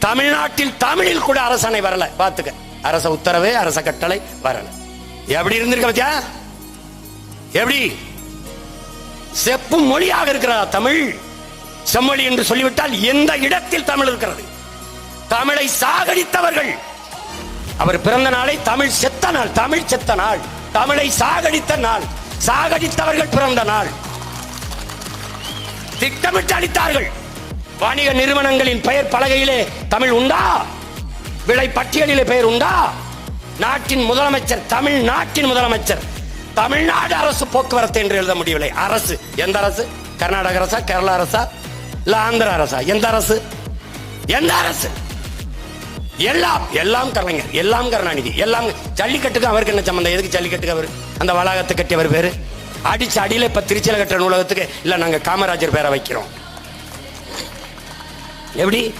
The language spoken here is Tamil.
தமிழ்நாட்டில் தமிழில் கூட அரசாணை வரல. பாத்துக்க அரச உத்தரவு அரச கட்டளை வரல. எப்படி இருந்திருக்க பத்தியா? எப்படி? செப்பு மொழியாக இருக்கிறதா தமிழ்? செம்மொழி என்று சொல்லிவிட்டால் எந்த இடத்தில் தமிழ் இருக்கிறது? தமிழை சாகடித்தவர்கள். அவர் பிறந்த நாளை தமிழ் செத்த நாள் தமிழ் செத்த நாள். தமிழை சாகடித்த நாள் சாகடித்தவர்கள் பிறந்த நாள். திட்டமிட்டு அளித்தார்கள். வணிக நிறுவனங்களின் பெயர் பலகையிலே தமிழ் உண்டா? விலை பட்டியலிலே பெயர் உண்டா? நாட்டின் முதலமைச்சர் தமிழ்நாட்டின் முதலமைச்சர் தமிழ்நாடு அரசு போக்குவரத்து என்று எழுத முடியவில்லை. அரசு. எந்த அரசு? கர்நாடக அரசா கேரளா அரசா இல்ல ஆந்திர அரசா? எந்த அரசு? எந்த அரசு? எல்லாம் எல்லாம் கலைஞர் எல்லாம் கருணாநிதி எல்லாம் ஜல்லிக்கட்டுக்கு அவருக்கு என்ன சம்பந்தம்? எதுக்கு ஜல்லிக்கட்டுக்கு அவர்? அந்த வளாகத்தை கட்டியவர் பேரு அடிச்சு அடியில் இப்ப திருச்சியில் கட்டுற நூலகத்துக்கு இல்ல நாங்க காமராஜர் பேரை வைக்கிறோம். எப்படி